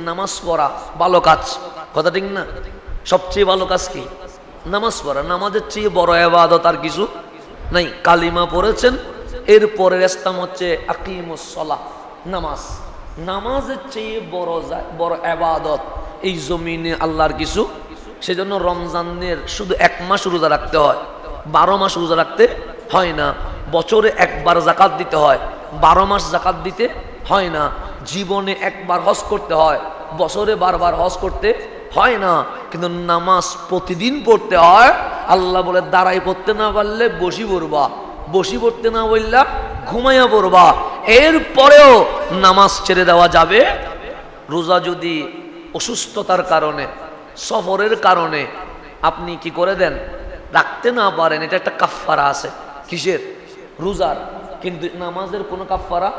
নামাজ পড়া ভালো কাজ। কথা ঠিক না? সবচেয়ে ভালো কাজ কি? নামাজ পড়া। নামাজের চেয়ে বড় এবাদত আর কিছু নাই। কালিমা পড়েছেন, এরপরের ইসলাম হচ্ছে আকিমুসলা নামাজ। নামাজের চেয়ে বড় বড় এবাদত এই জমিনে আল্লাহর কিছু। সেজন্য রমজানের শুধু এক মাস রোজা রাখতে হয়। বারো মাস রোজা রাখতে হয় না। বছরে একবার জাকাত দিতে হয়। বারো মাস জাকাত দিতে হয় না। জীবনে একবার হজ করতে হয়, বছরে বারবার হজ করতে হয় না। কিন্তু নামাজ প্রতিদিন পড়তে হয়, আল্লাহ বলে দাঁড়াই পড়তে না পারলে বসি পড়বা, বসি পড়তে না বললা ঘুমাইয়া পড়বা। এরপরেও নামাজ ছেড়ে দেওয়া যাবে। রোজা যদি অসুস্থতার কারণে, সফরের কারণে আপনি কি করে দেন? রাখতে না পারেন, এটা একটা কাফফারা আছে। কিসের? রোজার। কিন্তু নামাজের কোনো কাফফারা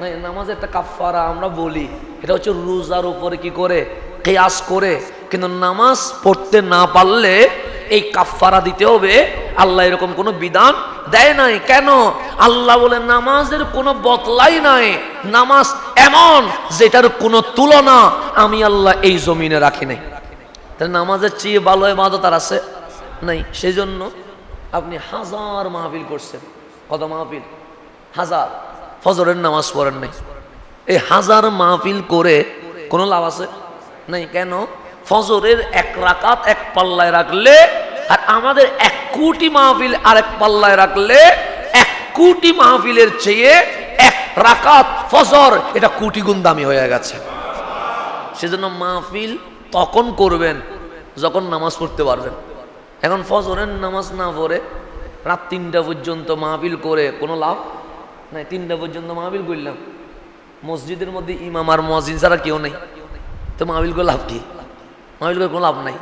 নাই নামাজের একটা কাফফারা, আমরা বলি, এটা হচ্ছে রোজার উপরে কি করে? কেয়াস করে। কিন্তু নামাজ পড়তে না পারলে এই কাফফারা দিতে হবে, আল্লাহ এরকম কোনো বিধান দেয় নাই। কেন? আল্লাহ বলে, নামাজের কোনো বদলাই নাই। নামাজ এমন, যেটার কোনো তুলনা আমি আল্লাহ এই জমিনে রাখি নাই। তাহলে নামাজের চেয়ে ভালো এবাদত আর আছে? নাই। সেই জন্য আপনি হাজার মাহফিল করছেন। কত মাহফিল? হাজার। ফজরের নামাজ পড়েন নাই। এই হাজার মাহফিল করে কোনো লাভ আছে? নাই, কেন? ফজরের এক রাকাত এক পাল্লায় রাখলে আর আমাদের এক কোটি মাহফিল আরেক পাল্লায় রাখলে এক কোটি মাহফিলের চেয়ে এক রাকাত ফজর এটা কোটি গুণ দামি হয়ে গেছে। সেজন্য মাহফিল তখন করবেন যখন নামাজ পড়তে পারবেন। এখন ফজরের নামাজ না পড়ে রাত তিনটা পর্যন্ত মাহফিল করে কোনো লাভ নাই তিনটা পর্যন্ত মাহফিল করলাম। মসজিদের মধ্যে ইমাম আর মসজিদ ছাড়া কেউ নেই। তো মাহফিল করে লাভ কি? মাহফিল করে কোনো লাভ নাই।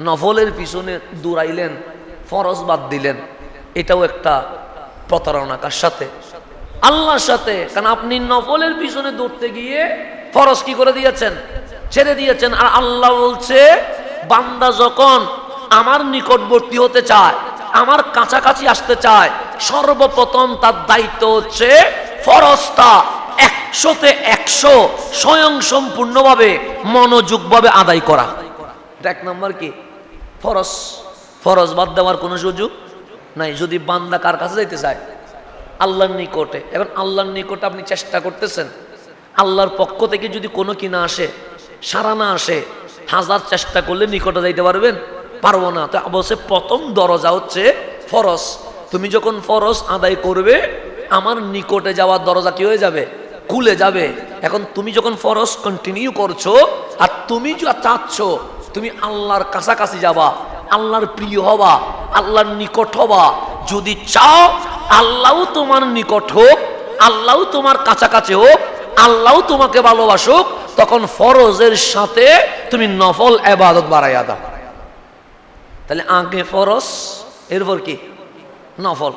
নফলের পিছনে দৌড়াইলেন, ফরজ বাদ দিলেন। এটাও একটা প্রতারণা, কার সাথে? আল্লাহর সাথে। কারণ আপনি নফলের পিছনে দৌড়তে গিয়ে ফরজ কি করে দিয়েছেন? ছেড়ে দিয়েছেন। আর আল্লাহ বলছে, বান্দা যখন আমার নিকটবর্তী হতে চায়, আমার কাছাকাছি আসতে চায় সর্বপ্রথম তার দায়িত্ব হচ্ছে ফরজটা একশোতে একশো স্বয়ং সম্পূর্ণভাবে মনোযোগভাবে আদায় করা। এক নম্বর কি? ফরজ। ফরজ বাদ দেওয়ার কোনো সুযোগ নাই। যদি বান্দা কার কাছে যাইতে চায়? আল্লাহর নিকটে। এখন আল্লাহর নিকটে আপনি চেষ্টা করতেছেন। আল্লাহর পক্ষ থেকে যদি কোনো কি না আসে সারা না আসে, হাজার চেষ্টা করলে নিকটে যাইতে পারবেন? পারব না। তো অবশ্যই প্রথম দরজা হচ্ছে ফরজ। তুমি যখন ফরজ আদায় করবে, আমার নিকটে যাওয়ার দরজা কি হয়ে যাবে? খুলে যাবে। এখন তুমি যখন ফরজ কন্টিনিউ করছ, আর তুমি যা চাচ্ছ, তুমি আল্লাহর কাছাকাছি যাবা, আল্লাহর প্রিয় হবা, আল্লাহর নিকট হবা। যদি চাও আল্লাহও তোমার নিকট হোক আল্লাহও তোমার কাছাকাছি হোক আল্লাহও তোমাকে ভালোবাসুক, তখন ফরজের সাথে তুমি নফল এবাদত বাড়াইয়া দাও। তাহলে আগে ফরজ, এরপর কি? নফল।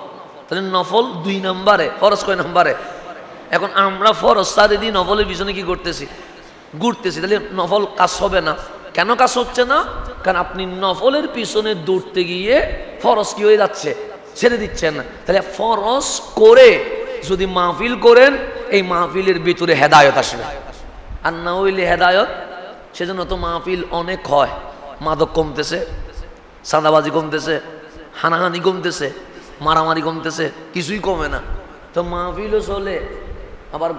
তাহলে নফল দুই নম্বরে, ফরজ কয় নম্বরে? এখন আমরা ফরজ সারি দিই নফলের পিছনে কি করতেছি ঘুরতেছি, তাহলে নফল কাজ হবে না। কেন কাজ হচ্ছে না? কারণ আপনি নফলের পিছনে দৌড়তে গিয়ে ফরজ কি হয়ে যাচ্ছে? ছেড়ে দিচ্ছেন না। তাহলে ফরজ করে যদি মাহফিল করেন, এই মাহফিলের ভিতরে হেদায়ত আসবে। আর না হইলে হেদায়ত, সেজন্য তো মাহফিল অনেক হয়। মাদক কমতেছে সাদাবাজি কমতেছে, হানাহানি কমতেছে। মারামারি কমতেছে, কিছুই কমে না। তো মাহফিলও চলে, আবার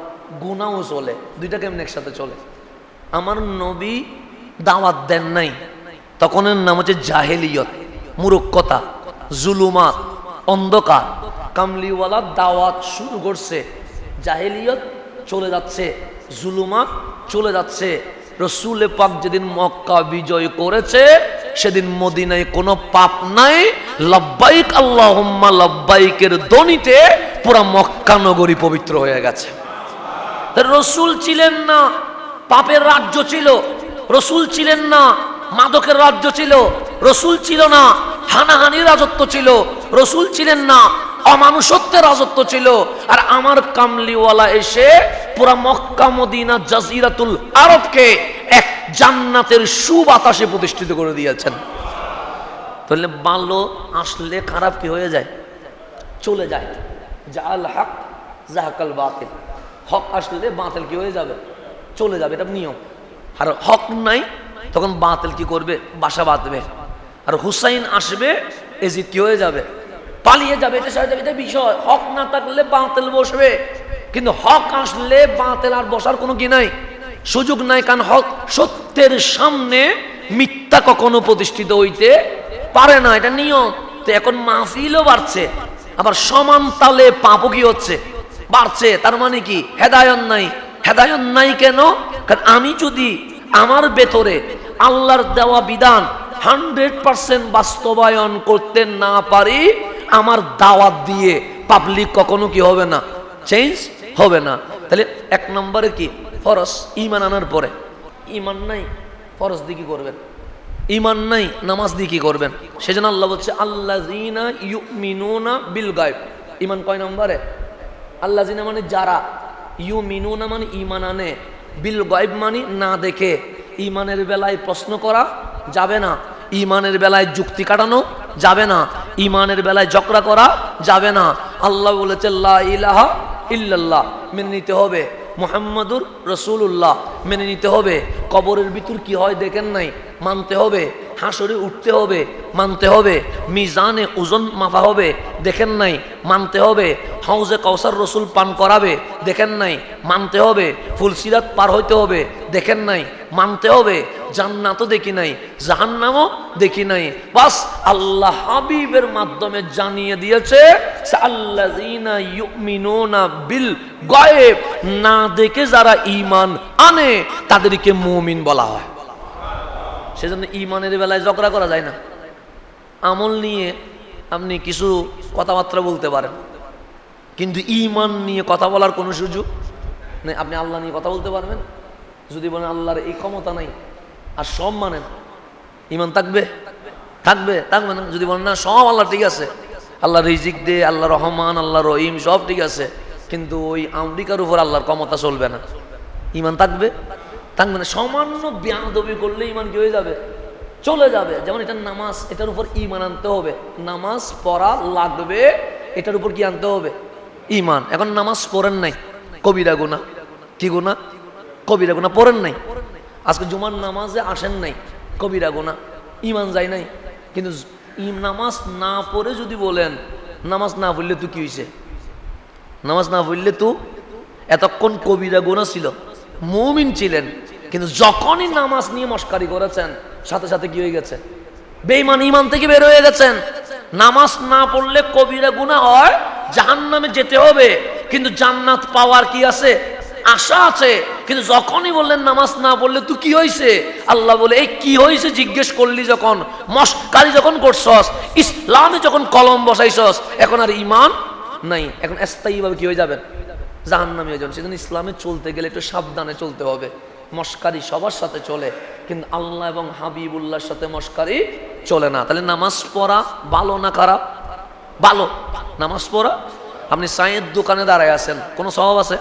গুনাও চলে, দুইটা কেমন একসাথে চলে? আমার নবী দাওয়াত দেন নাই, তখন এর নাম হচ্ছে জাহেলিয়ত মুরুক্ষতা জুলুমাত, অন্ধকার। কামলিওয়ালা দাওয়াত শুরু করছে, জাহেলিয়ত চলে যাচ্ছে, জুলুমাত চলে যাচ্ছে। রসুলে পাক যেদিন মক্কা বিজয় করেছে সেদিন মদিনায় কোনো পাপ নাই। লব্বাইক আল্লাহুম্মা, লব্বাইকের ধ্বনিতে পুরা মক্কা নগরী পবিত্র হয়ে গেছে। রসুল ছিলেন না, পাপের রাজ্য ছিল। রসুল ছিলেন না, মাদকের রাজ্য ছিল। রসুল ছিল না হানাহানির রাজত্ব ছিল। রসুল ছিলেন না, অমানুষত্বের রাজত্ব ছিল। আর আমার কামলিওয়ালা এসে পুরা মক্কা, মদিনা, জাজিরাতুল আরবকে জান্নাতের সুবাতাসে প্রতিষ্ঠিত করে দিয়েছেন। তাহলে ভালো আসলে খারাপ কি হয়ে যায়? চলে যায়। হক, জাহাকাল বাতিল। হক আসলে বাতিল কি হয়ে যাবে? চলে যাবে, এটা নিয়ম। আর হক নাই, তখন বাতিল কি করবে? বাসা বাঁধবে। আর হুসাইন আসবে এজিতি হয়ে যাবে? পালিয়ে যাবে, এটা সাথে এটা বিষয়। হক না থাকলে বাতিল বসবে। কিন্তু হক আসলে বাতিল আর বসার কোনো কি নাই? সুযোগ নাই, কারণ হক সত্যের সামনে মিথ্যা কখনো প্রতিষ্ঠিত হইতে পারে না, এটা নিয়ম। তো এখন মাহফিলও বাড়ছে, আবার সমান তালে পাপও কি হচ্ছে? বাড়ছে, তার মানে কি? হেদায়ন নাই। হেদায়ন নাই কেন? কারণ আমি যদি আমার ভেতরে আল্লাহর দেওয়া বিধান হান্ড্রেড পার্সেন্ট বাস্তবায়ন করতে না পারি, আমার দাওয়াত দিয়ে পাবলিক কখনো কি হবে না? চেঞ্জ হবে না। তাহলে এক নম্বরে কি? ফরস ইমান আনার পরে। ইমান নাই ফরস দিয়ে কি করবেন? ইমান নাই, নামাজ দিয়ে কি করবেন? সেজন্য আল্লাহ বলছে আল্লাহ বিল গায়ব। ইমান কয় নম্বরে? আল্লাহ মানে যারা ইউ মিনুনা মানে ইমান আনে। বিল গায়ব মানে না দেখে। ইমানের বেলায় প্রশ্ন করা যাবে না। ইমানের বেলায় যুক্তি কাটানো যাবে না। ইমানের বেলায় ঝগড়া করা যাবে না। আল্লাহ বলেছে ইলাহা ইল্লাল্লাহ। মেনে নিতে হবে। মোহাম্মদুর রসুল্লাহ মেনে নিতে হবে। কবরের ভিতর কি হয় দেখেন নাই? মানতে হবে। হাসরে উঠতে হবে। মানতে হবে। মিজানে ওজন মাফা হবে। দেখেন নাই? মানতে হবে। হাউজে কৌসার রসুল পান করাবে। দেখেন নাই? মানতে হবে। ফুলসিরাত পার হইতে হবে। দেখেন নাই? মানতে হবে। জান্নাতও দেখি নাই, জাহান্নামও দেখি নাই। বাস আল্লাহ হাবিবের মাধ্যমে জানিয়ে দিয়েছে বিল গায়েব। না দেখে যারা ইমান আনে, তাদেরকে মুমিন বলা হয়। সেজন্য ইমানের বেলায় ঝগড়া করা যায় না। আমল নিয়ে আপনি কিছু কথাবার্তা বলতে পারেন, কিন্তু ইমান নিয়ে কথা বলার কোনো সুযোগ আপনি আল্লাহ নিয়ে কথা বলতে পারবেন? যদি বলেন আল্লাহর এই ক্ষমতা নাই আর সব মানে ইমান থাকবে? থাকবে থাকবে না। যদি বলেন না, সব আল্লাহ ঠিক আছে। আল্লাহ রিজিক দে, আল্লাহ রহমান, আল্লাহ রহিম, সব ঠিক আছে। কিন্তু ওই আমেরিকার উপর আল্লাহর ক্ষমতা চলবে না। ইমান থাকবে? থাকবে না। সামান্য ব্যাদবি করলে ইমান কি হয়ে যাবে? চলে যাবে। যেমন এটা নামাজ, এটার উপর ইমান আনতে হবে। নামাজ পড়া লাগবে, এটার উপর কি আনতে হবে? ইমান। এখন নামাজ পড়েন নাই। কবিরা গুনা কি গুনা কবিরা গুনা পড়েন নাই। আজকে জুমার নামাজে আসেন নাই, কবিরা গোনা ইমান যায় নাই। কিন্তু নামাজ না পড়ে যদি বলেন, নামাজ না পড়লে তুই কি হয়েছে নামাজ না পড়লে তো এতক্ষণ কবিরা গোনা ছিল, মৌমিন ছিলেন, কিন্তু যখনই নামাজ নিয়ে মস্কারি করেছেন, সাথে সাথে কি হয়ে গেছে? বেঈমান ইমান থেকে বের হয়ে গেছেন। নামাজ না পড়লে কবিরা গুণা হয় জাহান নামে যেতে হবে, কিন্তু জান্নাত পাওয়ার কি আছে? আশা আছে, কিন্তু যখনই বললেন নামাজ না পড়লে তুই কি হয়েছে আল্লাহ বলে, এই কি হয়েছে জিজ্ঞেস করলি যখন, মস্কারি যখন করছস, ইসলামে যখন কলম বসাইছস, এখন আর ইমান নাই, এখন স্থায়ীভাবে কি হয়ে যাবেন নামে হয়ে যাবেন সেজন্য ইসলামে চলতে গেলে একটু সাবধানে চলতে হবে। মস্কারি সবার সাথে চলে, কিন্তু আল্লাহ এবং হাবিবুল্লাহর সাথে মস্কারি চলে না। তাহলে নামাজ পড়া ভালো না খারাপ? ভালো। নামাজ পড়া? আপনি সাঁয়ের দোকানে দাঁড়ায় আছেন, কোনো স্বভাব আছে?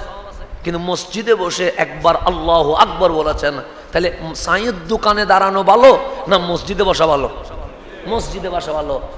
কিন্তু মসজিদে বসে একবার আল্লাহ আকবর বলেছেন, তাহলে সাঁয়ের দোকানে দাঁড়ানো ভালো না মসজিদে বসা ভালো? মসজিদে বসা ভালো।